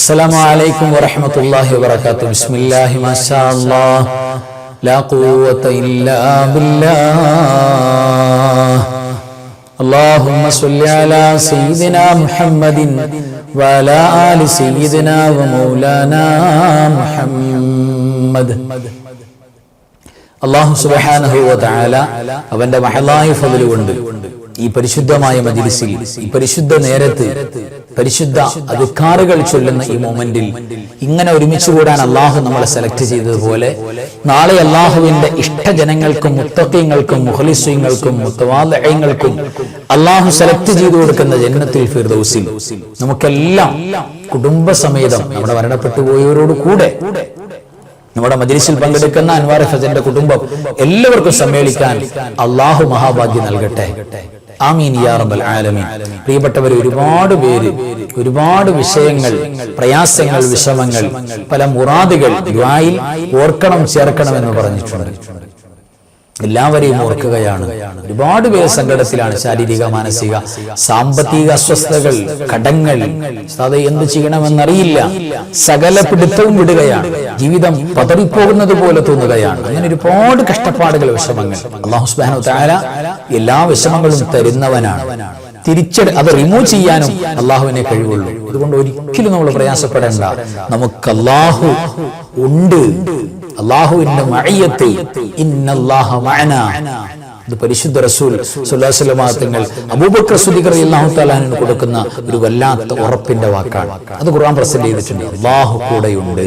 السلام عليكم ورحمة الله وبركاته بسم الله ما شاء الله لا قوة إلا بالله اللهم صل على سيدنا محمد وعلى آل سيدنا ومولانا محمد അള്ളാഹു സുബാനഹുല അവന്റെ മഹലായ ഫതില് കൊണ്ട് ഈ പരിശുദ്ധമായ മജിലിസിൽ ഈ പരിശുദ്ധ നേരത്ത് പരിശുദ്ധ അധികാറുകൾ ചൊല്ലുന്ന ഈ മൊമെന്റിൽ ഇങ്ങനെ ഒരുമിച്ച് കൂടാൻ അള്ളാഹു നമ്മളെ സെലക്ട് ചെയ്തതുപോലെ നാളെ അള്ളാഹുവിന്റെ ഇഷ്ടജനങ്ങൾക്കും മുത്തക്കങ്ങൾക്കും മുഹലിസ്വങ്ങൾക്കും മുത്തവാദയങ്ങൾക്കും അള്ളാഹു സെലക്ട് ചെയ്തു കൊടുക്കുന്ന ജന്നത്തിൽ ഫിർദൌസിൽ നമുക്കെല്ലാം കുടുംബസമേതം നമ്മുടെ മരണപ്പെട്ടു പോയവരോട് കൂടെ നമ്മുടെ മജിലിസിൽ പങ്കെടുക്കുന്ന അൻവാർ ഫസന്റെ കുടുംബം എല്ലാവർക്കും സമ്മേളിക്കാൻ അള്ളാഹു മഹാഭാഗ്യം നൽകട്ടെ. ആമീൻ യാ റബ്ബൽ ആലമീൻ. പ്രിയപ്പെട്ടവർ ഒരുപാട് പേര് ഒരുപാട് വിഷയങ്ങൾ പ്രയാസങ്ങൾ വിഷമങ്ങൾ പല മുറാദുകൾ ഓർക്കണം ചേർക്കണം എന്ന് പറഞ്ഞിട്ടുണ്ട്. എല്ലാവരെയും ഓർക്കുകയാണ്. ഒരുപാട് പേര് സങ്കടത്തിലാണ്. ശാരീരിക മാനസിക സാമ്പത്തിക അസ്വസ്ഥതകൾ കടങ്ങൾ. അത് എന്ത് ചെയ്യണമെന്നറിയില്ല. സകല പിടുത്തവും വിടുകയാണ്. ജീവിതം പതറിപ്പോകുന്നത് പോലെ തോന്നുകയാണ്. അങ്ങനെ ഒരുപാട് കഷ്ടപ്പാടുകൾ വിഷമങ്ങൾ. അള്ളാഹു എല്ലാ വിഷമങ്ങളും തരുന്നവനാണ്. തിരിച്ചെട അത് റിമൂവ് ചെയ്യാനും അള്ളാഹുവിനെ കഴിവുള്ളൂ. അതുകൊണ്ട് ഒരിക്കലും നമ്മൾ പ്രയാസപ്പെടേണ്ട. നമുക്ക് അള്ളാഹു ഉണ്ട്. ഇത് പരിശുദ്ധ റസൂൽ സുല്ലാസ്ലമാങ്ങൾ അബൂബക്കർ കൊടുക്കുന്ന ഒരു വല്ലാത്ത ഉറപ്പിന്റെ വാക്കാണ്. അത് ഖുർആൻ പ്രസന്റ് ചെയ്തിട്ടുണ്ട്. അള്ളാഹു കൂടെയുണ്ട്.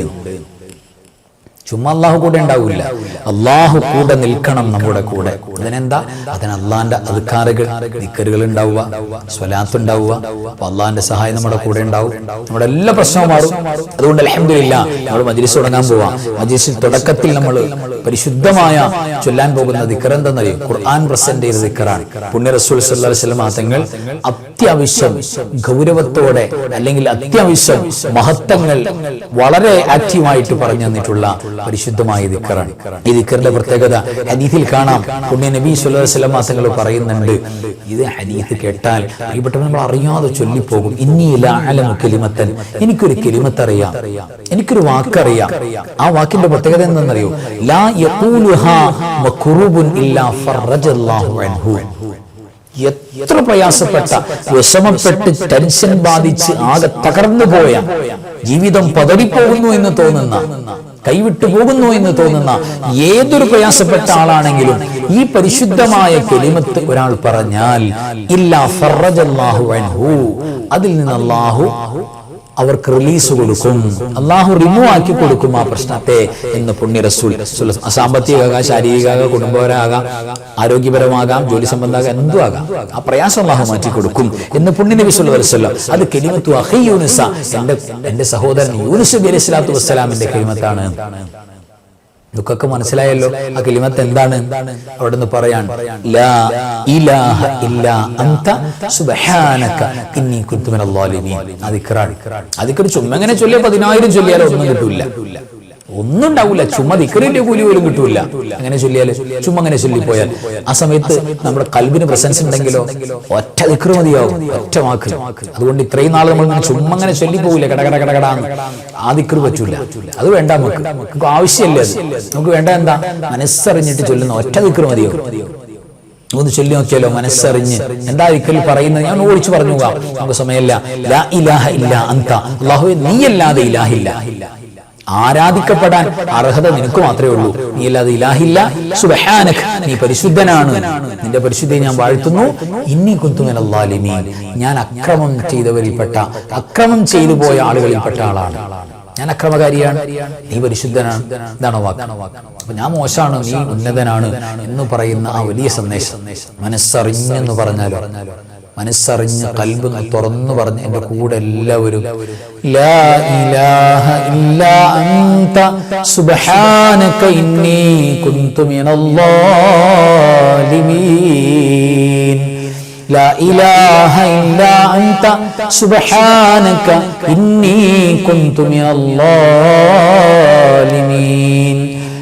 ചുമ്മാ അള്ളാഹു കൂടെ ഉണ്ടാവില്ല അള്ളാഹു കൂടെ നിൽക്കണം നമ്മുടെ കൂടെ. അതിനെന്താ? അതിന് അള്ളാന്റെ അധികാറുകൾ നിക്കറുകൾ ഉണ്ടാവുക സ്വലാത്ത് ഉണ്ടാവുക. അപ്പൊ അള്ളാന്റെ സഹായം നമ്മുടെ കൂടെ ഉണ്ടാവും. നമ്മുടെ എല്ലാ പ്രശ്നവും മാറും. അതുകൊണ്ട് അലഹമില്ല നമ്മൾ മജിലിസ് തുടങ്ങാൻ പോവാം. മജിലിസിൽ തുടക്കത്തിൽ നമ്മൾ പരിശുദ്ധമായ ചൊല്ലാൻ പോകുന്ന ദിക്കർ എന്തെന്നറിയും ഖുർആൻ പ്രസന്റ് ചെയ്ത ദിക്കറാണ്. പുണ്യ റസൂൽ സല്ലാസ്ലം മാസങ്ങൾ അത്യാവശ്യം ഗൗരവത്തോടെ അല്ലെങ്കിൽ അത്യാവശ്യം മഹത്വങ്ങൾ വളരെ ആക്റ്റീവായിട്ട് പറഞ്ഞു തന്നിട്ടുള്ള പരിശുദ്ധമായ ദിക്കറാണ്. ഈ ദിക്കറിന്റെ പ്രത്യേകത ഹനീഫിൽ കാണാം. പുണ്യ നബി സുല്ലാസ്ലം മാസങ്ങൾ പറയുന്നുണ്ട്. ഇത് ഹനീഫ് കേട്ടാൽ പ്രിയപ്പെട്ടവർ നമ്മൾ അറിയാതെ ചൊല്ലിപ്പോകും. ഇനിയില്ല അലമു കെലിമത്തൻ. എനിക്കൊരു കെലിമത്ത് അറിയാം എനിക്കൊരു വാക്കറിയാം. ആ വാക്കിന്റെ പ്രത്യേകത എന്തെന്നറിയോ ലാ യഖൂലുഹാ ഇല്ലാ ഫറജല്ലാഹു അൻഹു. എത്ര പ്രയാസപ്പെട്ട വിഷമപ്പെട്ട് ടെൻഷൻ ബാധിച്ച് ആകെ തകർന്നു പോയ ജീവിതം പതറിപ്പോകുന്നു എന്ന് തോന്നുന്ന കൈവിട്ടു പോകുന്നു എന്ന് തോന്നുന്ന ഏതൊരു പ്രയാസപ്പെട്ട ആളാണെങ്കിലും ഈ പരിശുദ്ധമായ കെളിമത്ത് ഒരാൾ പറഞ്ഞാൽ ഫറജല്ലാഹു അൻഹു. അതിൽ നിന്ന് അല്ലാഹു അവർക്ക് റിലീസ് കൊടുക്കും. അള്ളാഹു റിമൂവ് ആക്കി കൊടുക്കും ആ പ്രശ്നത്തെ എന്ന് പുണ്യ റസൂൽ സാമ്പത്തികമാകാം ശാരീരികമാകാം കുടുംബപരമാകാം ആരോഗ്യപരമാകാം ജോലി സംബന്ധമാകാം എന്തും ആകാം. ആ പ്രയാസം അള്ളാഹു മാറ്റി കൊടുക്കും എന്ന് പുണ്യ നബി വസ്ലം അത് കെലിമത്തു അഹി യൂനിസ എന്റെ എന്റെ സഹോദരൻ യൂനിസ് ബി അലൈഹി സ്വലാത്തു വസ്സലാമിന്റെ കെലിമത്താണ്. ഇതൊക്കെ മനസ്സിലായല്ലോ ആ കിലിമത്ത് എന്താണ്? അവിടെ നിന്ന് പറയാൻ അതിക്കറാണ് ഇലാഹ ചുമ്മാ ചുമ്മെങ്ങനെ ചൊല്ലിയ പതിനായിരം ചൊല്ലിയാലോ ഒന്നും കിട്ടൂല. ഒന്നും ഉണ്ടാവില്ല ചുമ്മാ ദിക്കറിന്റെ കൂലി പോലും കിട്ടൂല. അങ്ങനെ ചൊല്ലിയാൽ ചുമ്മാ അങ്ങനെ ചൊല്ലിപ്പോയാൽ ആ സമയത്ത് നമ്മുടെ കൽബിന് പ്രസൻസ് ഉണ്ടെങ്കിലോ ഒറ്റ ദിക്കർ മതിയാവും. ഒറ്റ വാക്ക്. അതുകൊണ്ട് ഇത്രയും നാൾ നമ്മൾ ചുമ്മാ അങ്ങനെ ചൊല്ലി പോകില്ല കടകട കടകടാന്ന് ആ ദിക്കർ പറ്റൂല. അത് വേണ്ട നമുക്ക്. നമുക്ക് ആവശ്യമില്ല നമുക്ക് വേണ്ട എന്താ? മനസ്സറിഞ്ഞിട്ട് ചൊല്ലുന്ന ഒറ്റ ദിക്കർ മതിയാവും ഒന്ന് ചൊല്ലി നോക്കിയാലോ? മനസ്സറിഞ്ഞ്. എന്താ ഒരിക്കൽ പറയുന്നത്? ഞാൻ ഓടിച്ചു പറഞ്ഞു പോകാം നമുക്ക് സമയമല്ല. ഇലാഹ ഇല്ല അന്ത. അള്ളാഹു നീയല്ലാതെ ഇലാഹില്ല. ആരാധിക്കപ്പെടാൻ അർഹത നിനക്ക് മാത്രമേ ഉള്ളൂ. നീ അല്ലാതെ ഇലാഹില്ല. സുബഹാനക്. നീ പരിശുദ്ധനാണ്. നിന്റെ പരിശുദ്ധി ഞാൻ വാഴ്ത്തുന്നു. ഇന്നി കുന്തുമനല്ലാലിമീൻ ഞാൻ അക്രമം ചെയ്തവരിൽപ്പെട്ട അക്രമം ചെയ്തു പോയ ആളുകളിൽപ്പെട്ട ആളാണ്. ഞാൻ അക്രമകാരിയാണ്. നീ പരിശുദ്ധനാണ്. ഇതാണോ വാക്ക്? അപ്പൊ ഞാൻ മോശമാണ്. നീ ഉന്നതനാണ് എന്ന് പറയുന്ന ആ വലിയ സന്ദേശം മനസ്സറിഞ്ഞെന്ന് പറഞ്ഞാലോ? മനസ്സറിഞ്ഞ് കൽബ് തുറന്നു പറഞ്ഞ് എന്റെ കൂടെ എല്ലാവരും. ലാ ഇലാഹ ഇല്ലാ അന്ത സുബ്ഹാനക ഇന്നി കുന്തു മിനല്ലാലിമീൻ ലാ ഇലാഹ സുബ്ഹാനക ഇന്നി കുന്തു മിനല്ലാലിമീൻ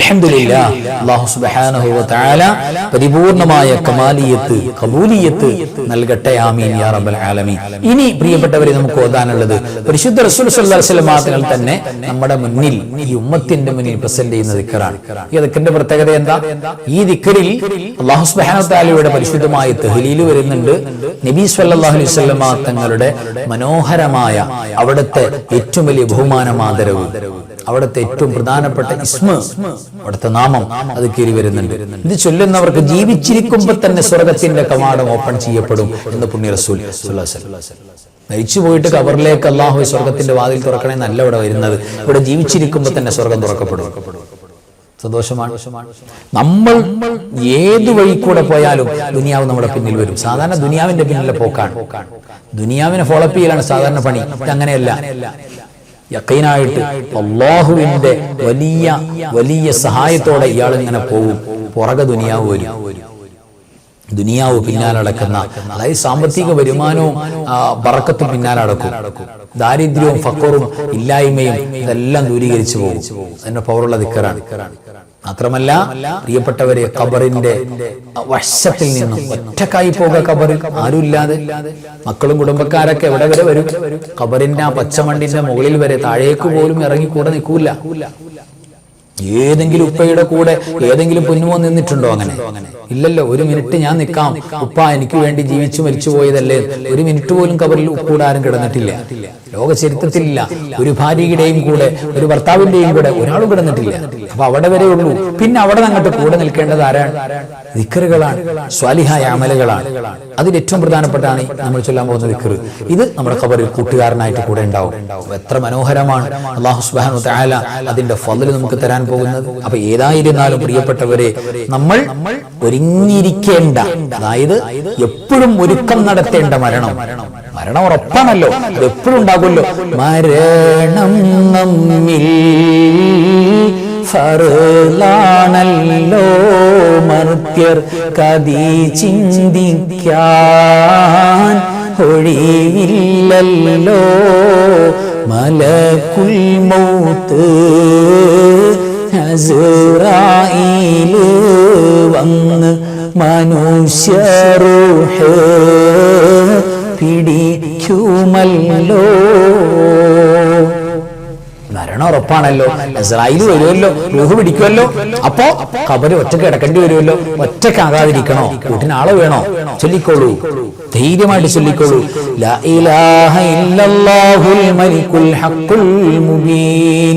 അൽഹംദുലില്ലാ. അല്ലാഹു സുബ്ഹാനഹു വ പരിപൂർണമായ കമാലിയത്ത് കബൂലിയത്ത് നൽകട്ടെ. ആമീൻ യാ റബ്ബൽ ആലമീൻ. ഇനി പ്രിയപ്പെട്ടവരെ നമുക്ക് ഓതാനുള്ളത് പരിശുദ്ധ റസൂൽ വസല്ലം തങ്ങൾ തന്നെ നമ്മുടെ മുന്നിൽ ഈ ഉമ്മത്തിന്റെ മുന്നിൽ പ്രസന്റ് ചെയ്യുന്ന ദിക്റാണ് ഈ ദിക്റിന്റെ പ്രത്യേകത എന്താ? ഈ ദിക്റിൽ അല്ലാഹു സുബ്ഹാനഹു വ പരിശുദ്ധമായ തഹ്ലീൽ വരുന്നുണ്ട്. നബി സല്ലല്ലാഹു അലൈഹി വസല്ലം തങ്ങളുടെ മനോഹരമായ അവിടുത്തെ ഏറ്റവും വലിയ ബഹുമാനമാദരവ്. അവിടുത്തെ ഏറ്റവും പ്രധാനപ്പെട്ട ഇസ്മ അവിടുത്തെ നാമം അത് കീറി വരുന്നുണ്ട്. ഇത് ചൊല്ലുന്നവർക്ക് ജീവിച്ചിരിക്കുമ്പോൾ തന്നെ സ്വർഗത്തിന്റെ കവാടം ഓപ്പൺ ചെയ്യപ്പെടും എന്ന് പുണ്യ റസൂൽ. മരിച്ചു പോയിട്ട് കവറിലേക്ക് അള്ളാഹു സ്വർഗത്തിന്റെ വാതിൽ തുറക്കണേ നല്ല ഇവിടെ വരുന്നത്. ഇവിടെ ജീവിച്ചിരിക്കുമ്പോൾ തന്നെ സ്വർഗം തുറക്കപ്പെടും. സന്തോഷമാണ്. നമ്മൾ ഏത് വഴി കൂടെ പോയാലും ദുനിയാവ് നമ്മുടെ പിന്നിൽ വരും. സാധാരണ ദുനിയാവിന്റെ പിന്നിലെ പോക്കാണ്. ദുനിയാവിനെ ഫോളോ ചെയ്യലാണ് സാധാരണ പണി. അങ്ങനെയല്ല. യക്കൈനായിട്ട് അള്ളാഹുവിന്റെ വലിയ വലിയ സഹായത്തോടെ ഇയാൾ ഇങ്ങനെ പോകും പുറകെ ദുനിയാവ് വരും. ദുനിയാവ് പിന്നാലടക്കുന്ന അതായത് സാമ്പത്തിക വരുമാനവും പറക്കത്തും പിന്നാലടക്കും ദാരിദ്ര്യവും ഫക്കറും ഇല്ലായ്മയും ഇതെല്ലാം ദൂരീകരിച്ചു പോകും. അതിന്റെ പവറുള്ള ദിക്കറാണ്. മാത്രമല്ല പ്രിയപ്പെട്ടവരെ ഖബറിന്റെ വശത്തിൽ നിന്നും ഒറ്റക്കായി പോക ഖബറിൽ ആരുമില്ലാതെ മക്കളും കുടുംബക്കാരൊക്കെ എവിടെ വരെ വരും? ഖബറിന്റെ ആ പച്ചമണ്ണിന്റെ മുകളിൽ വരെ താഴേക്ക് പോലും ഇറങ്ങി കൂടെ നിൽക്കൂല. ഏതെങ്കിലും ഉപ്പയുടെ കൂടെ ഏതെങ്കിലും പൊന്നുമോ നിന്നിട്ടുണ്ടോ അങ്ങനെ? ഇല്ലല്ലോ ഒരു മിനിറ്റ് ഞാൻ നിൽക്കാം. ഉപ്പ എനിക്ക് വേണ്ടി ജീവിച്ചു മരിച്ചു പോയതല്ലേ? ഒരു മിനിറ്റ് പോലും കബറിൽ ഉപ്പൂടാരും കിടന്നിട്ടില്ല. ലോക ചരിത്രത്തിലില്ല ഒരു ഭാര്യയുടെയും കൂടെ ഒരു ഭർത്താവിന്റെയും കൂടെ ഒരാളും കിടന്നിട്ടില്ല. അപ്പൊ അവിടെ വരെ ഉള്ളൂ. പിന്നെ അവിടെ അങ്ങോട്ട് കൂടെ നിൽക്കേണ്ടത് ആരാണ്? ദിക്കറുകളാണ്. സ്വാലിഹായ അമലുകളാണ്. അതിൽ ഏറ്റവും പ്രധാനപ്പെട്ടാണ് നമ്മൾ ചൊല്ലാൻ പോകുന്ന വിക്കർ ഇത് നമ്മുടെ കവറിൽ കൂട്ടുകാരനായിട്ട് കൂടെ ഉണ്ടാവും. എത്ര മനോഹരമാണ്. അള്ളാഹു തആല അതിന്റെ ഫضل നമുക്ക് തരാൻ പോകുന്നത്. അപ്പൊ ഏതായിരുന്നാലും പ്രിയപ്പെട്ടവരെ നമ്മൾ ഒരുങ്ങിയിരിക്കേണ്ട അതായത് എപ്പോഴും ഒരുക്കം നടത്തേണ്ട മരണം. മരണം ഉറപ്പാണല്ലോ. അത് എപ്പോഴും ഉണ്ടാകുമല്ലോ. മരണം നമ്മിൽ ഫറുലാണല്ലോ. മർത്യർ കതി ചിന്തിക്കാൻ ഒഴിവില്ലല്ലോ. മലക്കുൽ അസുറായിൽ വന്ന് മനുഷ്യറൂഹ് പിടിക്കുമല്ലോ മരണം ഉറപ്പാണല്ലോ. ഇസ്രായേൽ വരുമല്ലോ. റൂഹ് പിടിക്കുമല്ലോ. അപ്പോ കബര് ഒറ്റയ്ക്ക് കിടക്കേണ്ടി വരുമല്ലോ. ഒറ്റയ്ക്ക് ആകാതിരിക്കണോ? കൂട്ടിന് ആൾ വേണോ? ചൊല്ലിക്കോളൂ ധൈര്യമായിട്ട് ചൊല്ലിക്കോളൂ ലാ ഇലാഹ ഇല്ലല്ലാഹുൽ മലിക്കുൽ ഹഖുൽ മുബീൻ.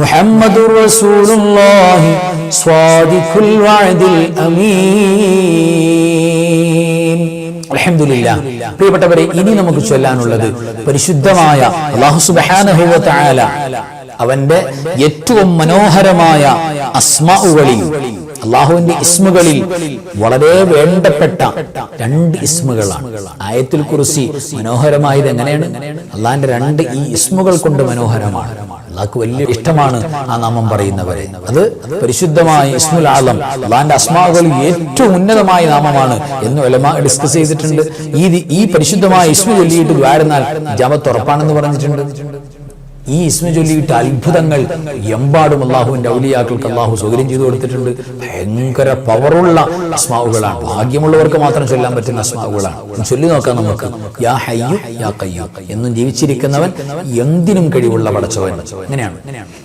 محمد റസൂലുള്ളാഹി സ്വാദിഖുൽ صادق അമീൻ. അൽഹംദുലില്ല. പ്രിയപ്പെട്ടവരെ ഇനി നമുക്ക് ചൊല്ലാനുള്ളത് പരിശുദ്ധമായ അല്ലാഹു സുബ്ഹാനഹു വ തആല അവന്റെ ഏറ്റവും മനോഹരമായ അസ്മാഉകളിൽ അള്ളാഹുവിന്റെ ഇസ്മുകളിൽ വളരെ വേണ്ടപ്പെട്ട രണ്ട് ഇസ്മുകളാണ്. ആയത്തിൽ കുറിച്ച് മനോഹരമായത് എങ്ങനെയാണ്? അള്ളാഹിന്റെ രണ്ട് ഈ ഇസ്മുകൾ കൊണ്ട് മനോഹരമാണ്. അള്ളാഹ്ക്ക് വലിയ ഇഷ്ടമാണ് ആ നാമം പറയുന്നവരെ. അത് പരിശുദ്ധമായ ഇസ്മുൽ ആലം അള്ളാഹിന്റെ അസ്മാകളിൽ ഏറ്റവും ഉന്നതമായ നാമമാണ് എന്ന് ഒലമ ഡിസ്കസ് ചെയ്തിട്ടുണ്ട്. ഈ ഈ പരിശുദ്ധമായ ഇസ്മു ചൊല്ലിയിട്ട് ദ്വാരുന്നാൽ ജാമത്ത് ഉറപ്പാണെന്ന് പറഞ്ഞിട്ടുണ്ട്. ഈ ഇസ്മ ചൊല്ലിയിട്ട് അത്ഭുതങ്ങൾ എമ്പാടും അള്ളാഹുവിന്റെ ഔലിയാക്കൾക്ക് അള്ളാഹു സൗകര്യം ചെയ്തു കൊടുത്തിട്ടുണ്ട്. ഭയങ്കര പവറുള്ള അസ്മാവുകളാണ് ഭാഗ്യമുള്ളവർക്ക് മാത്രം ചൊല്ലാൻ പറ്റുന്ന അസ്മാവുകളാണ് ചൊല്ലി നോക്കാം നമുക്ക്. യാ ഹയ്യു യാ കയ്യു എന്നും ജീവിച്ചിരിക്കുന്നവൻ എന്തിനും കഴിവുള്ള പടച്ചവൻ. അങ്ങനെയാണ്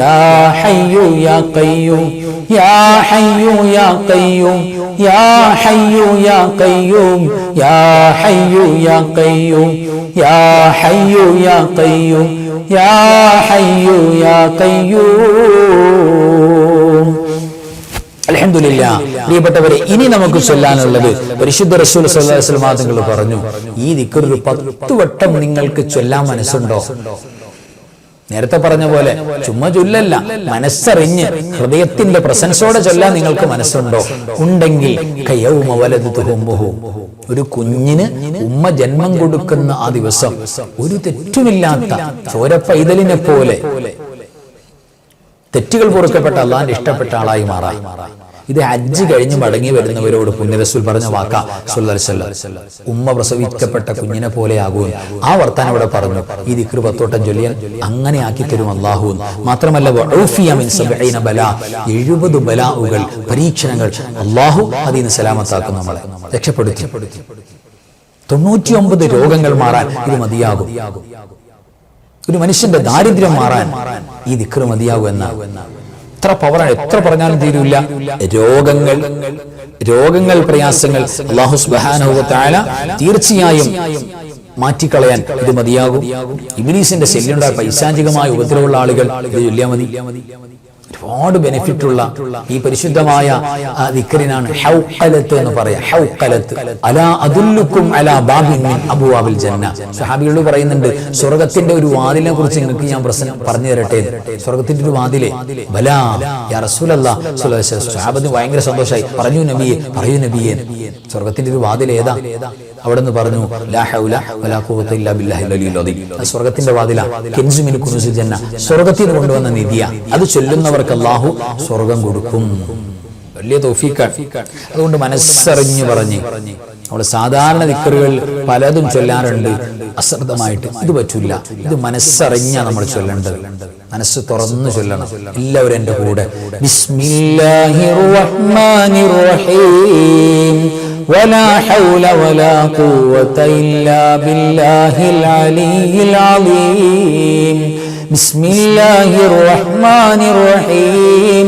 يا حي يا قيوم يا حي يا قيوم يا حي يا قيوم يا حي يا قيوم يا حي يا قيوم يا حي يا قيوم. അലഹമില്ല പ്രിയപ്പെട്ടവരെ ഇനി നമുക്ക് ചൊല്ലാനുള്ളത് പരിശുദ്ധ റസൂൽ സല്ലാസ്ലമാങ്ങൾ പറഞ്ഞു. ഈ ദിക്കറൊരു പത്ത് വട്ടം നിങ്ങൾക്ക് ചൊല്ലാൻ മനസ്സുണ്ടോ? നേരത്തെ പറഞ്ഞ പോലെ ചുമ്മാ ചൊല്ലല്ല മനസ്സറിഞ്ഞ് ഹൃദയത്തിന്റെ പ്രസൻസോടെ ചൊല്ലാൻ നിങ്ങൾക്ക് മനസ്സുണ്ടോ? ഉണ്ടെങ്കിൽ ഒരു കുഞ്ഞിന് ഉമ്മ ജന്മം കൊടുക്കുന്ന ആ ദിവസം ഒരു തെറ്റുമില്ലാത്ത ചോര പൈതലിനെ പോലെ തെറ്റുകൾ പൊറുക്കപ്പെട്ട അള്ളാന്റെ ഇഷ്ടപ്പെട്ട ആളായി മാറാം. ഇത് ഹജ്ജ് കഴിഞ്ഞ് മടങ്ങി വരുന്നവരോട് പുണ്യരസൂൽ പറഞ്ഞ വാക്ക. ഉമ്മ പ്രസവിക്കപ്പെട്ട കുഞ്ഞിനെ പോലെയാകും ആ വർത്താനം ഇവിടെ പറഞ്ഞു. ഈ ദിക്ർ പത്തോട്ടം ചൊല്ലിയാൽ അങ്ങനെ ആക്കി തരും അള്ളാഹു മാത്രമല്ല എഴുപത് ബലാവുകൾ പരീക്ഷണങ്ങൾ അള്ളാഹു അതിൽ നിന്ന് സലാമത്താക്കും നമ്മളെ. രക്ഷപ്പെടുത്തി. തൊണ്ണൂറ്റി ഒമ്പത് രോഗങ്ങൾ മാറാൻ ഇത് മതിയാകും. ഒരു മനുഷ്യന്റെ ദാരിദ്ര്യം മാറാൻ ഈ ദിക്ർ മതിയാകും എന്ന എത്ര പവറാണ് എത്ര പറഞ്ഞാലും തീരൂല രോഗങ്ങൾ രോഗങ്ങൾ പ്രയാസങ്ങൾ അള്ളാഹു സുബാനുഭവത്തായ തീർച്ചയായും മാറ്റിക്കളയാൻ ഇത് മതിയാകും. ഇബിലീസിന്റെ ശല്യമുണ്ടായ പൈശാചികമായ ഉപദ്രവമുള്ള ആളുകൾ ഇത് ചൊല്ലിയാൽ മതി. ഒരുപാട് ബെനിഫിറ്റ് ഉള്ള ഈ പരിശുദ്ധമായ ദിക്കറിനാണ് ഹൗക്കലത്ത് എന്ന് പറയാം. ഹൗക്കലത്ത് അല അതുല്ലുക്കും അല ബാബിൻ അബുവാബിൽ ജന്ന. സഹാബികളോട് പറയുന്നുണ്ട് സ്വർഗത്തിന്റെ ഒരു വാതിലിനെ കുറിച്ച് നിങ്ങൾക്ക് ഞാൻ പ്രശ്നം പറഞ്ഞു തരട്ടെ സ്വർഗത്തിന്റെ ഒരു വാതിലെ. ബലാ. യാ റസൂലല്ലാ. സഹാബത്തിന് ഭയങ്കര സന്തോഷമായി പറഞ്ഞു നബിയെ പറയൂ നബിയെ സ്വർഗത്തിന്റെ ഒരു വാതിൽ ഏതാ അവിടെ നിന്ന് പറഞ്ഞു സ്വർഗത്തിന്റെ വാതില കെൻസുമിന് കുനുസു ജന്ന സ്വർഗത്തിൽ കൊണ്ടുവന്ന നിധിയ. അത് ചൊല്ലുന്നവർക്ക് അള്ളാഹു സ്വർഗം കൊടുക്കും. വലിയ തോഫീക്കാണ്. അതുകൊണ്ട് മനസ്സറിഞ്ഞു പറഞ്ഞു നമ്മൾ സാധാരണ ദിക്കറുകൾ പലതും ചൊല്ലാറുണ്ട് അശ്രദ്ധമായിട്ട് ഇത് പറ്റൂല ഇത് മനസ്സറിഞ്ഞാ നമ്മൾ ചൊല്ലേണ്ടത് മനസ്സ് തുറന്നു ചൊല്ലണം എല്ലാവരും എൻ്റെ കൂടെ ബിസ്മില്ലാഹിർ റഹ്മാനിർ റഹീം ولا حول ولا قوة إلا بالله العلي العظيم بسم الله الرحمن الرحيم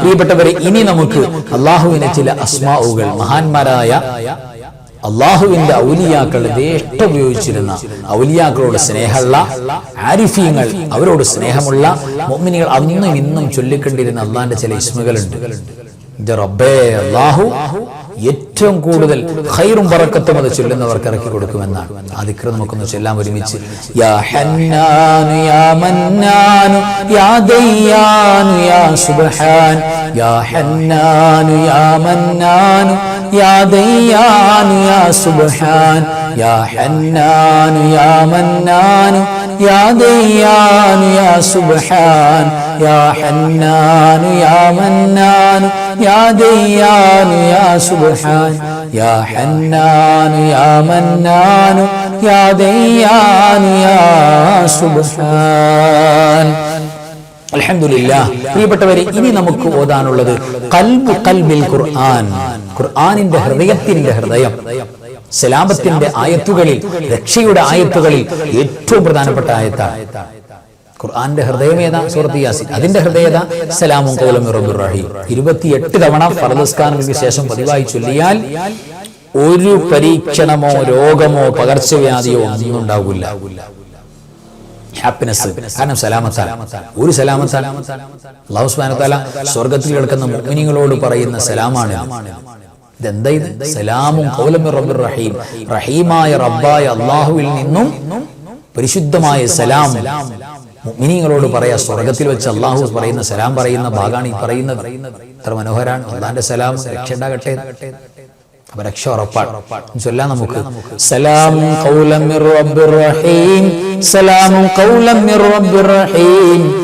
പ്രിയപ്പെട്ടവരെ ഇനി നമുക്ക് അള്ളാഹുവിനെ ചില അസ്മാവുകൾ മഹാന്മാരായ അള്ളാഹുവിന്റെ ഔലിയാക്കൾ ദേഷ്ട ഉപയോഗിച്ചിരുന്ന ഔലിയാക്കളോട് സ്നേഹമുള്ള ആരിഫീങ്ങൾ അവരോട് സ്നേഹമുള്ള മൊമ്മിനികൾ അന്നും ഇന്നും ചൊല്ലിക്കൊണ്ടിരുന്ന അള്ളാന്റെ ചില ഇസ്മുകളുണ്ട്. ഇത് റബ്ബേ കൂടുതൽ ഹൈറും പറക്കത്തും അത് ചൊല്ലുന്നവർക്ക് ഇറക്കി കൊടുക്കുമെന്നാണ് ആ ദിക്ര നമുക്കൊന്ന് ചൊല്ലാൻ ഒരുമിച്ച് യാ ഹന്നാനു യാ മന്നാനു യാ ദയ്യാനു യാ സുബ്ഹാൻ യാ ഹന്നാനു യാ മന്നാനു യാ ദയ്യാനു യാ സുബ്ഹാൻ യാ ഹന്നാനു യാ മന്നാനു യാ ദയ്യാനു യാ സുബ്ഹാൻ യാ ഹന്നാനു യാ മന്നാനു يا ديان يا سبحان يا حنان يا منان يا ديان يا سبحان. അലഹമില്ല പ്രിയപ്പെട്ടവരെ ഇനി നമുക്ക് ഓതാനുള്ളത് കൽബു കൽബിൽ ഖുർആൻ. ഖുർആാനിന്റെ ഹൃദയത്തിന്റെ ഹൃദയം സലാമത്തിന്റെ ആയത്തുകളിൽ രക്ഷയുടെ ആയത്തുകളിൽ ഏറ്റവും പ്രധാനപ്പെട്ട ആയത്താണ്. ഖുർആന്റെ ഹൃദയം ഏതാ? സൂറത്ത് യാസിൻ. അതിന്റെ ഹൃദയത സലാമും കോലം റഹീം. ഇരുപത്തിയെട്ട് തവണ ഫർദസ്കാനങ്ങൾക്ക് ശേഷം പതിവായി ചൊല്ലിയാൽ ഒരു പരീക്ഷണമോ രോഗമോ പകർച്ചവ്യാധിയോ ഒന്നും ഉണ്ടാവില്ല. ഹാപ്പിനെസ് കാരണം സലാമത്താല ഒരു സലാമത്താല അള്ളാഹു തആല സ്വർഗത്തിൽ കിടക്കുന്ന മുഅ്മിനീങ്ങളോട് പറയുന്ന സലാമാണ് ഇതെന്താ ഇത്? സലാമും ഖൗലം റബ്ബുർ റഹീം. റഹീമായ റബ്ബായ അള്ളാഹുവിൽ നിന്നും പരിശുദ്ധമായ സലാം. മുഅ്മിനീങ്ങളോട് പറയാ സ്വർഗത്തിൽ വെച്ച് അള്ളാഹു പറയുന്ന സലാം പറയുന്ന ഭാഗമാണ് ഈ പറയുന്നത് എത്ര മനോഹരാണ്. അള്ളാന്റെ സലാം രക്ഷ ഉണ്ടാകട്ടെ അപ്പൊ രക്ഷ ഉറപ്പാണ്. ചൊല്ലാം നമുക്ക്. സലാം കൗലം റഹീം. സലാം കൗലം റഹീം.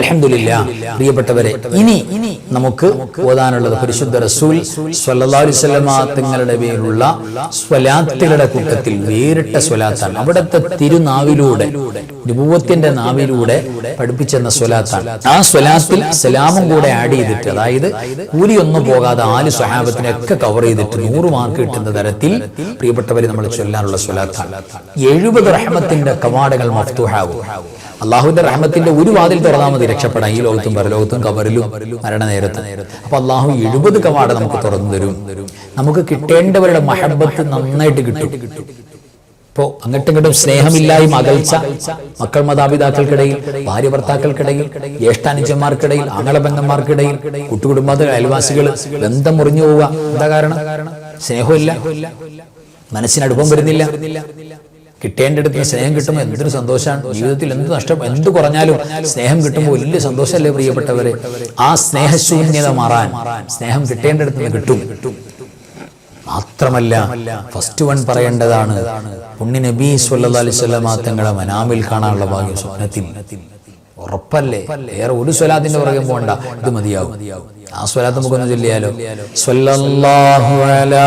അൽഹംദുലില്ലാ പ്രിയപ്പെട്ടവരെ ഇനി നമുക്ക് ഓതാനുള്ളത് പരിശുദ്ധ റസൂൽ വസല്ലമ തങ്ങളുടെ പേരുള്ള സ്വലാത്തുകളുടെ കൂട്ടത്തിൽ വേറിട്ട സ്വലാത്താണ്. അവിടുത്തെ തിരുനാവിലൂടെ രൂപത്തിന്റെ നാവിലൂടെ പഠിപ്പിച്ചെന്ന സ്വലാത്താണ്. ആ സ്വലാത്തിൽ സലാമും കൂടെ ആഡ് ചെയ്തിട്ട് അതായത് കൂലിയൊന്നും പോകാതെ ആൽ സ്വഹാബത്തിനൊക്കെ കവർ ചെയ്തിട്ട് നൂറ് മാർക്ക് കിട്ടുന്ന തരത്തിൽ പ്രിയപ്പെട്ടവരെ നമ്മൾ ചൊല്ലാനുള്ള സ്വലാത്താണ്. എഴുപത് റഹ്മത്തിന്റെ കവാടങ്ങൾ മഫ്തുഹാവും. അള്ളാഹുവിന്റെ റഹ്മത്തിന്റെ ഒരു വാതിൽ തുറന്നാൽ മതി രക്ഷപ്പെടാം ഈ ലോകത്തും പരലോകത്തും കവറിലും മരണ നേരത്ത് അപ്പൊ അള്ളാഹു എഴുപത് കവാട നമുക്ക് തുറന്നു തരും. നമുക്ക് കിട്ടേണ്ടവരുടെ മഹബത്ത് നന്നായിട്ട് കിട്ടും. ഇപ്പോ അങ്ങോട്ടും ഇങ്ങോട്ടും സ്നേഹമില്ലായ്മ അകൽച്ച മക്കൾ മാതാപിതാക്കൾക്കിടയിൽ ഭാര്യ ഭർത്താക്കൾക്കിടയിൽ ജ്യേഷ്ഠാനുജന്മാർക്കിടയിൽ ആങ്ങളബന്ധന്മാർക്കിടയിൽ കൂട്ടുകുടുംബാത അയൽവാസികൾ ബന്ധം മുറിഞ്ഞു പോവുക. എന്താ കാരണം? സ്നേഹമില്ല. മനസ്സിന് അടുപ്പം കിട്ടേണ്ടടുത്ത് സ്നേഹം കിട്ടുമ്പോൾ എന്തൊരു സന്തോഷമാണ്. ജീവിതത്തിൽ എന്ത് നഷ്ടം എന്ത് കുറഞ്ഞാലും സ്നേഹം കിട്ടുമ്പോൾ വലിയ സന്തോഷമല്ലേ പ്രിയപ്പെട്ടവരെ? ആ സ്നേഹശൂന്യത മാറാൻ സ്നേഹം കിട്ടേണ്ടടുത്ത് കിട്ടും. മാത്രമല്ല ഫസ്റ്റ് വൺ പറയേണ്ടതാണ്. പുണ്യ നബി സല്ലല്ലാഹു അലൈഹി വസല്ലമ തങ്ങളെ മനാമിൽ കാണാനുള്ള ഭാഗ്യം സ്വപ്നത്തിൽ. ഉറപ്പല്ലേ? വേറെ ഒരു സ്വലാത്തിന്റെ പുറകെ പോകണ്ട. ഇത് മതിയാവും. ആ സ്വലാത്ത് നമുക്കൊന്ന് ചൊല്ലിയാലോ? സ്വല്ലല്ലാഹു അലാ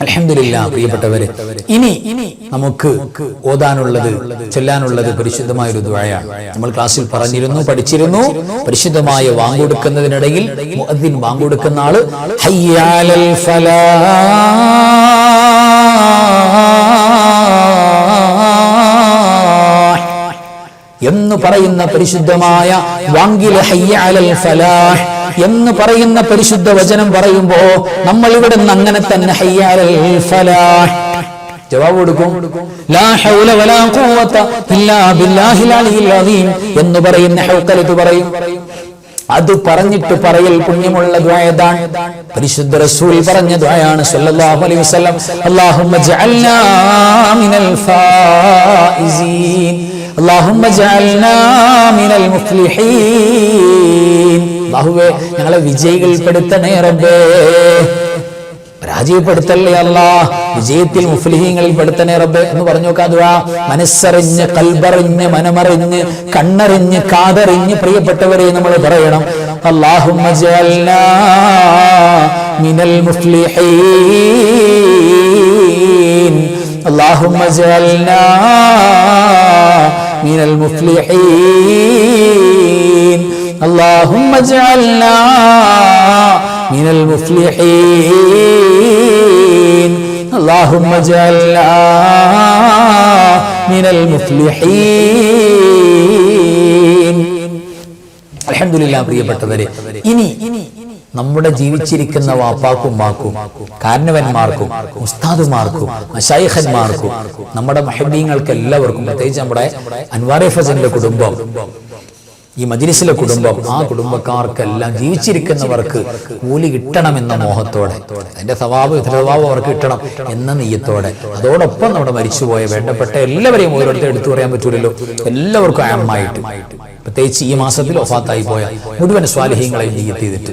അലഹമില്ല പ്രിയപ്പെട്ടവരെ ഇനി നമുക്ക് ഓതാനുള്ളത് ചെല്ലാനുള്ളത് പരിശുദ്ധമായ ഒരു ദ്വായാണ് നമ്മൾ ക്ലാസ്സിൽ പറഞ്ഞിരുന്നു പഠിച്ചിരുന്നു പരിശുദ്ധമായ വാങ്ങൊടുക്കുന്നതിനിടയിൽ മുഅദ്ദിൻ വാങ്ങൊടുക്കുന്ന ആൾ ഹയ്യാലൽ എന്ന് പറയുന്ന പരിശുദ്ധമായ വാങ്കിലെ ഹയ്യാലൽ ഫലാഹ് എന്ന് പറയുന്ന പരിശുദ്ധ വചനം പറയുമ്പോ നമ്മൾ ഇവിടെ നിന്ന് അങ്ങനെ തന്നെ ഹയ്യാലൽ ഫലാഹ്. ജവാബ് കൊടുക്കും. എന്ന് പറയുന്ന ഹൗക്കലത്ത് പറയും. അത് പറഞ്ഞിട്ട് പറയൽ പുണ്യമുള്ള ദ്വയതാണ് പരിശുദ്ധ റസൂൽ പറഞ്ഞ ദ്വയാണ് സല്ലല്ലാഹു അലൈഹി വസല്ലം. അല്ലാഹുമ്മ ജഅൽനാ മിനൽ ഫായിസീൻ അല്ലാഹുമ്മ ജഅൽനാ മിനൽ മുഫ്ലിഹീൻ. അല്ലാഹുവേ ഞങ്ങളെ വിജയികൾപ്പെടുത്തണേ റബ്ബേ പരാജയപ്പെടുത്തല്ലേ അല്ല വിജയത്തിൽ മുഫ്ലിഹീങ്ങളിൽ പെടുത്തണേ റബ്ബേ എന്ന് പറഞ്ഞു നോക്കാതുവ മനസ്സറിഞ്ഞ് കൽബറിഞ്ഞ് മനമറിഞ്ഞ് കണ്ണറിഞ്ഞ് കാതറിഞ്ഞ് പ്രിയപ്പെട്ടവരെ നമ്മൾ പറയണം അല്ലാഹുമ്മ ജഅൽനാ മിനൽ മുഫ്ലിഹീൻ اللهم اجعلنا من المفلحين اللهم اجعلنا من المفلحين اللهم اجعلنا من المفلحين الحمد لله പ്രിയപ്പെട്ടവരെ ഇനി നമ്മുടെ ജീവിച്ചിരിക്കുന്ന വാപ്പാക്കും മാക്കും കാരണവന്മാർക്കും ഉസ്താദുമാർക്കും മഷായിഖന്മാർക്കും നമ്മുടെ മഹബീങ്ങൾക്ക് എല്ലാവർക്കും പ്രത്യേകിച്ച് നമ്മുടെ അൻവാറെ ഫസലിന്റെ കുടുംബം ഈ മജിലിസിലെ കുടുംബം ആ കുടുംബക്കാർക്കെല്ലാം ജീവിച്ചിരിക്കുന്നവർക്ക് കൂലി കിട്ടണമെന്ന മോഹത്തോടെ അതിന്റെ സ്വഭാവം സ്വഭാവം അവർക്ക് കിട്ടണം എന്ന നെയ്യത്തോടെ. അതോടൊപ്പം നമ്മുടെ മരിച്ചുപോയ വേണ്ടപ്പെട്ട എല്ലാവരെയും ഓരോരുത്തർ എടുത്തു പറയാൻ പറ്റൂലല്ലോ. എല്ലാവർക്കും അയമ്മായിട്ട്. പ്രത്യേകിച്ച് ഈ മാസത്തിൽ ഒഫാത്തായി പോയ മുഴുവൻ സ്വാലിഹ്യങ്ങളെയും നെയ്യത്ത് ചെയ്തിട്ട്.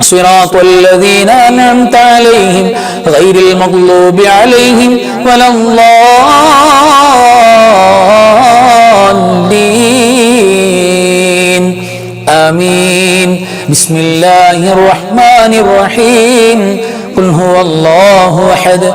صراط الذين أنعمت عليهم غير المغلوب عليهم ولا الضالين. آمين. بسم الله الرحمن الرحيم. قل هو الله أحد.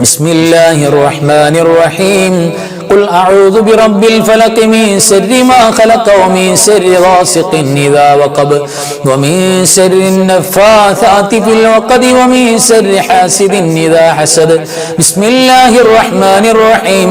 بسم الله الرحمن الرحيم. قل أعوذ برب الفلق من شر ما خلق ومن شر غاسق إذا وقب ومن شر النفاثات في العقد ومن شر حاسد إذا حسد. بسم الله الرحمن الرحيم.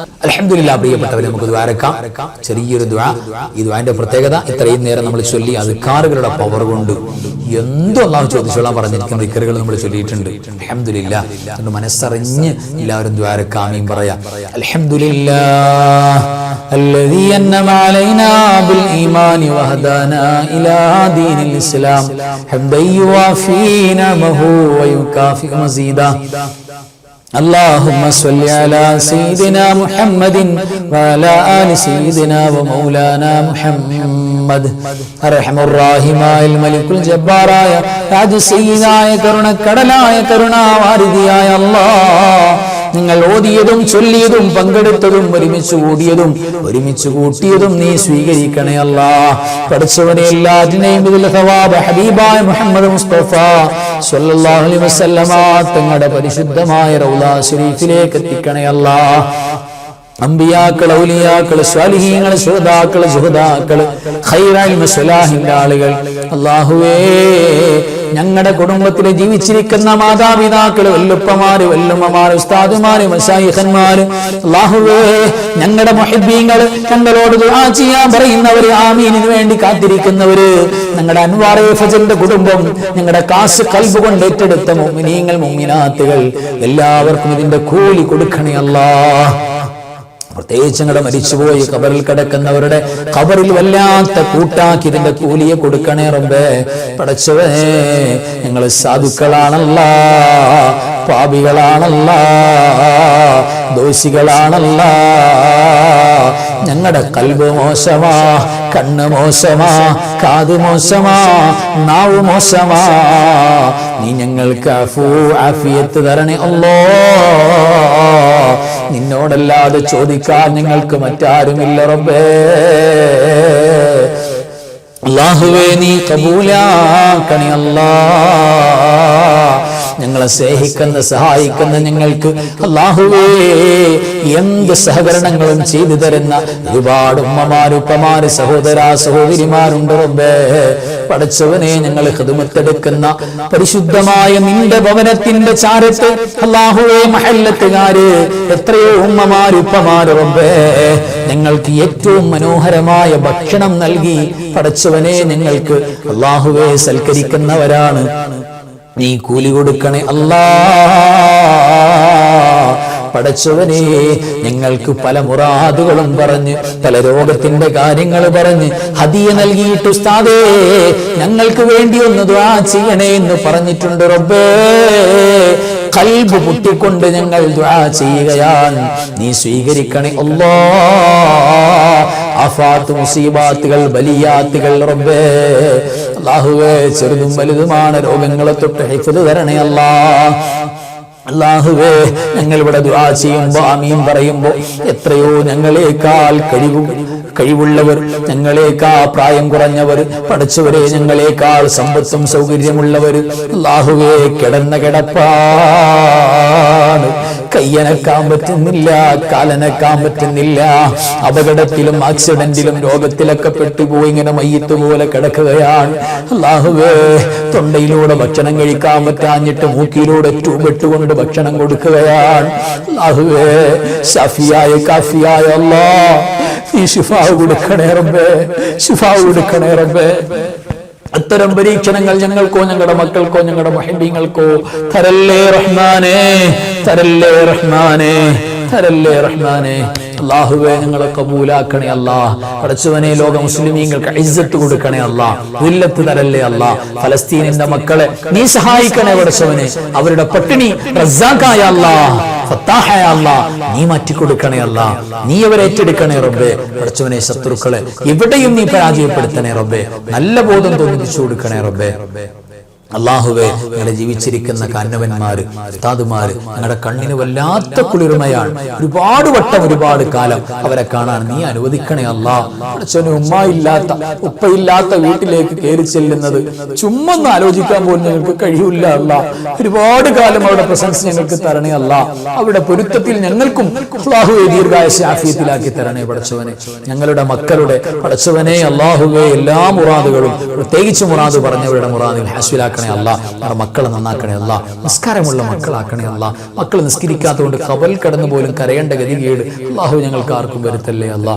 അലഹമില്ല പ്രിയപ്പെട്ടവരെ നമുക്ക് ദ്വാരക്കാം ചെറിയൊരു ദ്വാ ഈ ദ്വാന്റെ പ്രത്യേകത ഇത്രയും നേരം നമ്മൾ ചൊല്ലി അധികാറുകളുടെ പവർ കൊണ്ട് എന്തോ അള്ളാഹു ചോദിച്ചോളാൻ പറഞ്ഞിരിക്കുന്ന ദിക്കറുകൾ നമ്മൾ ചൊല്ലിയിട്ടുണ്ട് അലഹമില്ല അതുകൊണ്ട് മനസ്സറിഞ്ഞ് എല്ലാവരും ദ്വാരക്കാമീം പറയാം അലഹമില്ല الذي أنعم علينا بالإيمان وهدانا إلى دين الإسلام حمدا يوافي نعمه ويكافئ مزيدا اللهم صل على سيدنا محمد وعلى آل سيدنا ومولانا محمد أرحم الراحماء الملك الجباراയ രാജസീയനായ കരുണക്കടലായ കരുണാവാരിധിയായ അല്ലാഹ് നിങ്ങൾ ഓതിയതും ചൊല്ലിയതും പങ്കെടുത്തതും ഒരുമിച്ച് ഓടിയതും ഒരുമിച്ച് കൂട്ടിയതും നീ സ്വീകരിക്കണേ അല്ല. പഠിച്ചവനെ എല്ലാറ്റിനെയും ഇതിൽ സവാബ് ഹബീബായ മുഹമ്മദ് മുസ്തഫ സല്ലല്ലാഹു അലൈഹി വസല്ലമ തങ്ങളുടെ പരിശുദ്ധമായ റൗലാ ശരീഫിലേക്ക് എത്തിക്കണേ അല്ല. അമ്പിയാക്കൾ ഔലിയാക്കൾ സ്വാലിഹീങ്ങൾ ശ്രോതാക്കൾ സുഹൃതാക്കൾ ഹൈറായ്മ സ്വലാഹിന്റെ ആളുകൾ. അള്ളാഹുവേ ഞങ്ങളുടെ കുടുംബത്തിൽ ജീവിച്ചിരിക്കുന്ന മാതാപിതാക്കൾ വല്ലുപ്പമാര് വല്ലുമ്മമാര് ഉസ്താദുമാര് മസായിഹന്മാര് അള്ളാഹുവേ ഞങ്ങളുടെ മൊഹിബീങ്ങൾ ഞങ്ങളോട് ദുആ ചെയ്യാൻ പറയുന്നവര് ആമീനിന് വേണ്ടി കാത്തിരിക്കുന്നവര് ഞങ്ങളുടെ അൻവാറെ ഫജന്റെ കുടുംബം ഞങ്ങളുടെ കാസ് കൽബ് കൊണ്ട് ഏറ്റെടുത്ത മുഅ്മിനീങ്ങൾ മുഅ്മിനാത്തുകൾ എല്ലാവർക്കും ഇതിന്റെ കൂലി കൊടുക്കണേ അല്ലാ പ്രത്യേകിച്ച് ഇങ്ങടെ മരിച്ചുപോയി കബറിൽ കിടക്കുന്നവരുടെ കബറിൽ വല്ലാത്ത കൂട്ടാക്കി ഇതിന്റെ കൂലിയെ കൊടുക്കണേ റബ്ബേ. പടച്ചവേ നിങ്ങൾ സാധുക്കളാണല്ല പാപികളാണല്ല ദോഷികളാണല്ല ഞങ്ങളുടെ കൽബ് മോശമാ കണ്ണ് മോശമാ കാത് മോശമാ നാവ് മോശമാ. നീ ഞങ്ങൾക്ക് അഫൂ ആഫിയത്ത് തരണേ അല്ലോ. നിന്നോടല്ലാതെ ചോദിക്കാൻ നിങ്ങൾക്ക് മറ്റാരുമില്ല റബ്ബേ. അള്ളാഹുവേ നീ കബൂലാക്കണി അല്ലാ. ഞങ്ങളെ സ്നേഹിക്കുന്ന സഹായിക്കുന്ന ഞങ്ങൾക്ക് അള്ളാഹുവേ എന്ത് സഹകരണങ്ങളും ചെയ്തു തരുന്ന ഒരുപാട് ഉമ്മമാരുപ്പമാര് സഹോദര സഹോദരിമാരുണ്ട് റബ്ബേ. പടച്ചവനെ ഞങ്ങൾ ഹൃദമത്തെടുക്കുന്ന പരിശുദ്ധമായ നിന്റെ ഭവനത്തിന്റെ ചാരത്ത് അള്ളാഹുവേ മഹല്ലത്തുകാര് എത്രയോ ഉമ്മമാര് ഉപ്പമാര് റബ്ബേ. ഞങ്ങൾക്ക് ഏറ്റവും മനോഹരമായ ഭക്ഷണം നൽകി പടച്ചവനെ ഞങ്ങൾക്ക് അള്ളാഹുവെ സൽക്കരിക്കുന്നവരാണ്. നീ കൂലി കൊടുക്കണേ അല്ലാ. പടച്ചവനെ ഞങ്ങൾക്ക് പല മുറാദുകളും പറഞ്ഞ് പല രോഗത്തിന്റെ കാര്യങ്ങൾ പറഞ്ഞ് ഹദിയ നൽകിയിട്ട് ഉസ്താദേ ഞങ്ങൾക്ക് വേണ്ടി ഒന്ന് ദ്വാ ചെയ്യണേ എന്ന് പറഞ്ഞിട്ടുണ്ട് റബ്ബേ. കൽബ് പൊട്ടിക്കൊണ്ട് ഞങ്ങൾ ദ്വാ ചെയ്യുകയാണ്. നീ സ്വീകരിക്കണേ അല്ലാ. ആഫാത്ത് മുസീബാത്തുകൾ ബലിയാത്തുകൾ റബ്ബേ. അല്ലാഹുവേ ചെറുതും വലുതുമാണ് രോഗങ്ങളെ തൊട്ട് ഹൈഫത് തരണേ അല്ലാ. അള്ളാഹുവേ ഞങ്ങൾ ഇവിടെ ദുആ ചെയ്യുമ്പോൾ ആമീൻ പറയുമ്പോ എത്രയോ ഞങ്ങളെക്കാൾ കഴിവും കഴിവുള്ളവർ ഞങ്ങളെക്കാൾ പ്രായം കുറഞ്ഞവർ പഠിച്ചവരെ ഞങ്ങളെക്കാൾ സമ്പത്തും സൗകര്യമുള്ളവർ അള്ളാഹുവേ കിടന്ന കിടപ്പാണ്. കയ്യനക്കാൻ പറ്റുന്നില്ല കാലനക്കാൻ പറ്റുന്നില്ല. അപകടത്തിലും ആക്സിഡന്റിലും രോഗത്തിലൊക്കെ പെട്ടുപോയി ഇങ്ങനെ മയ്യത്ത് പോലെ കിടക്കുകയാണ്. അല്ലാഹുവേ തൊണ്ടയിലൂടെ ഭക്ഷണം കഴിക്കാൻ പറ്റാഞ്ഞിട്ട് മൂക്കിലൂടെ ട്യൂബിട്ടുകൊണ്ട് ഭക്ഷണം കൊടുക്കുകയാണ്. അല്ലാഹുവേ ഷഫിയായ കാഫിയായ അല്ലാ നീ ശിഫാവ് കൊടുക്കണേ റബ്ബേ ശിഫാവ് കൊടുക്കണേ റബ്ബേ. അത്തരം പരീക്ഷണങ്ങൾ ഞങ്ങൾക്കോ ഞങ്ങളുടെ മക്കൾക്കോ ഞങ്ങളുടെ മഹിബീങ്ങൾക്കോ തരല്ലേ റഹ്മാനേ തരല്ലേ റഹ്മാനെ. തരല്ലേ റഹ്മാനെ? അള്ളാഹുവേ ഞങ്ങളെ കബൂലാക്കണേ അല്ലാ. പടച്ചവനെ ലോക മുസ്ലിമീങ്ങൾക്ക് ഇജ്ജത്ത് കൊടുക്കണേ അല്ലാ. വില്ലത്ത് തരല്ലേ അല്ലാ. ഫലസ്തീനിന്റെ മക്കളെ നീ സഹായിക്കണേ പടച്ചവനെ. അവരുടെ പട്ടിണി റസാക്കായ അല്ലാ. ഫത്താഹായ നീ മാറ്റിക്കൊടുക്കണേ അല്ലാ. നീ അവരെ ഏറ്റെടുക്കണേ റബ്ബേ. പടച്ചവനെ ശത്രുക്കളെ എവിടെയും നീ പരാജയപ്പെടുത്തണേ റബ്ബേ. നല്ല ബോധം തോന്നിപ്പിച്ചു കൊടുക്കണേ റബ്ബേ. അള്ളാഹുവെ ഞങ്ങളെ ജീവിച്ചിരിക്കുന്ന കന്നവന്മാര് ഉസ്താദുമാര് ഞങ്ങളുടെ കണ്ണിന് വല്ലാത്ത കുളിർമയാണ്. ഒരുപാട് വട്ടം ഒരുപാട് കാലം അവരെ കാണാൻ നീ അനുവദിക്കണേ അല്ലാ അച്ഛന് ഉമ്മ ഇല്ലാത്ത ഉപ്പയില്ലാത്ത വീട്ടിലേക്ക് കയറി ചെല്ലുന്നത് ചുമ്മാ ആലോചിക്കാൻ പോലും ഞങ്ങൾക്ക് കഴിയൂല അല്ല ഒരുപാട് കാലം അവിടെ പ്രസൻസ് ഞങ്ങൾക്ക് തരണേ അല്ല അവിടെ പൊരുത്തത്തിൽ ഞങ്ങൾക്കും അള്ളാഹുവെ ദീർഘായ ആഫിയത്തിലാക്കി തരണേ പടച്ചവനെ. ഞങ്ങളുടെ മക്കളുടെ പടച്ചവനെ അള്ളാഹുവെ എല്ലാ മുറാദുകളും പ്രത്യേകിച്ച് മുറാദ് പറഞ്ഞവരുടെ മുറാദിൽ ഹാസ്വിലാക്കണേ അല്ല നമ്മുടെ മക്കളെ നന്നാക്കണേ അല്ല നിസ്കാരമുള്ള മക്കളാക്കണേ അല്ല മക്കൾ നിസ്കരിക്കാത്തതുകൊണ്ട് കവൽ കടന്നു പോലും കരയേണ്ട ഗതികേട് അള്ളാഹു ഞങ്ങൾക്ക് ആർക്കും വരുത്തല്ലേ അല്ല.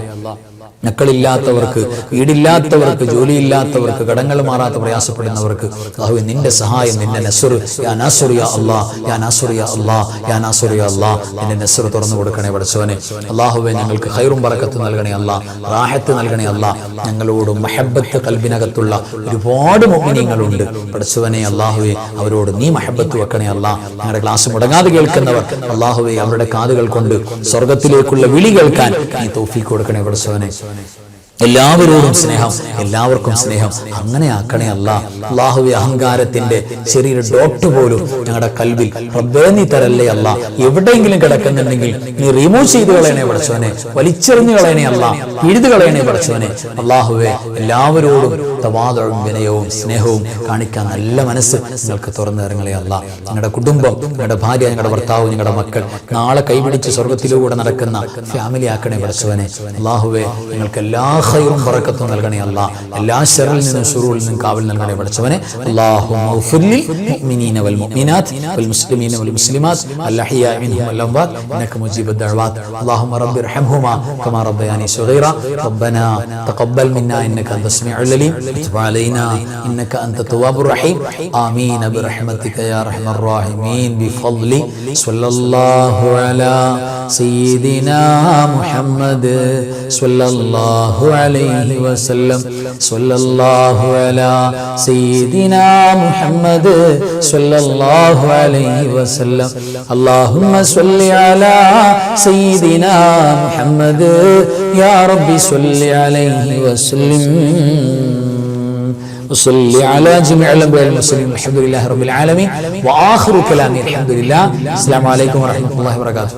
മക്കളില്ലാത്തവർക്ക് വീടില്ലാത്തവർക്ക് ജോലിയില്ലാത്തവർക്ക് കടങ്ങൾ മാറാത്ത പ്രയാസപ്പെടുന്നവർക്ക് അഹു നിന്റെ സഹായം നിന്റെ നസുർ യാ നാസുറിയ അല്ലാ യാ നാസുറിയ അല്ലാ യാ നാസുറിയ അല്ലാ നിന്റെ നസുർ തുറന്നു കൊടുക്കണേ പഠിച്ചവനെ. അള്ളാഹുവെ ഞങ്ങൾക്ക് ഹൈറും പറക്കത്ത് നൽകണേ അല്ല റാഹത്ത് നൽകണേ അല്ല ഞങ്ങളോട് മഹബത്ത് കൽബിനകത്തുള്ള ഒരുപാട് മോഹിനിയങ്ങളുണ്ട് പഠിച്ചവനെ അള്ളാഹുവെ അവരോട് നീ മഹബത്ത് വെക്കണേ അല്ല. ഞങ്ങളുടെ ക്ലാസ് മുടങ്ങാതെ കേൾക്കുന്നവർ അള്ളാഹുവെ അവരുടെ കാതുകൾ കൊണ്ട് സ്വർഗത്തിലേക്കുള്ള വിളി കേൾക്കാൻ നീ തോഫി കൊടുക്കണേ പഠിച്ചവനെ. Sony. Sony. എല്ലാവരോടും സ്നേഹം എല്ലാവർക്കും സ്നേഹം. അങ്ങനെ ആക്കണേ അല്ല. അള്ളാഹുവി അഹങ്കാരത്തിന്റെ ചെറിയൊരു ഡോട്ട് പോലും ഞങ്ങളുടെ കൽവിൽ റബ്ബേ നീ തരല്ലേ അല്ല. എവിടെയെങ്കിലും കിടക്കുന്നുണ്ടെങ്കിൽ നീ റിമൂവ് ചെയ്ത് കളയണേ പഠിച്ചവനെ വലിച്ചെറിഞ്ഞു കളയണേ അല്ല. എഴുതു കളയണേ പഠിച്ചവനെ അള്ളാഹുവെ എല്ലാവരോടും തവാദവും വിനയവും സ്നേഹവും കാണിക്കാൻ നല്ല മനസ്സ് നിങ്ങൾക്ക് തുറന്നു തരങ്ങളേ അല്ല. നിങ്ങളുടെ കുടുംബം നിങ്ങളുടെ ഭാര്യ നിങ്ങളുടെ ഭർത്താവ് നിങ്ങളുടെ മക്കൾ നാളെ കൈപിടിച്ച് സ്വർഗത്തിലൂടെ നടക്കുന്ന ഫാമിലി ആക്കണേ പഠിച്ചവനെ അള്ളാഹുവെ നിങ്ങൾക്ക് എല്ലാ ഖൈറും ബറക്കത്തും നൽകണേ അല്ല എല്ലാ ഷറിൽ നിന്നും ഷുറൂറിൽ നിന്നും കാവൽ നൽകണേ പഠിച്ചവനെ അല്ലാഹുമ്മ മുഅ്മിനീന വൽ മുഅ്മിനാത്ത് വൽ മുസ്ലിമീന വൽ മുസ്ലിമാത്ത് അൽഅഹിയാ മിൻഹും വൽ അംവാത് ഇന്നക മുജീബു الدعوات اللهم رب ارحمهما كما ربياني صغيرا ربنا تقبل منا انك انت السميع العليم وتب علينا انك انت التواب الرحيم امين برحمتك يا ارحم الراحمين بفضل صلى الله على سيدنا محمد صلى الله عليه وسلم صلى الله على سيدنا محمد صلى الله عليه وسلم اللهم صل على سيدنا محمد يا رب صل عليه وسلم وصل على جميع الانبياء والمرسلين الحمد لله رب العالمين واخر كلامي الحمد لله السلام عليكم ورحمه الله وبركاته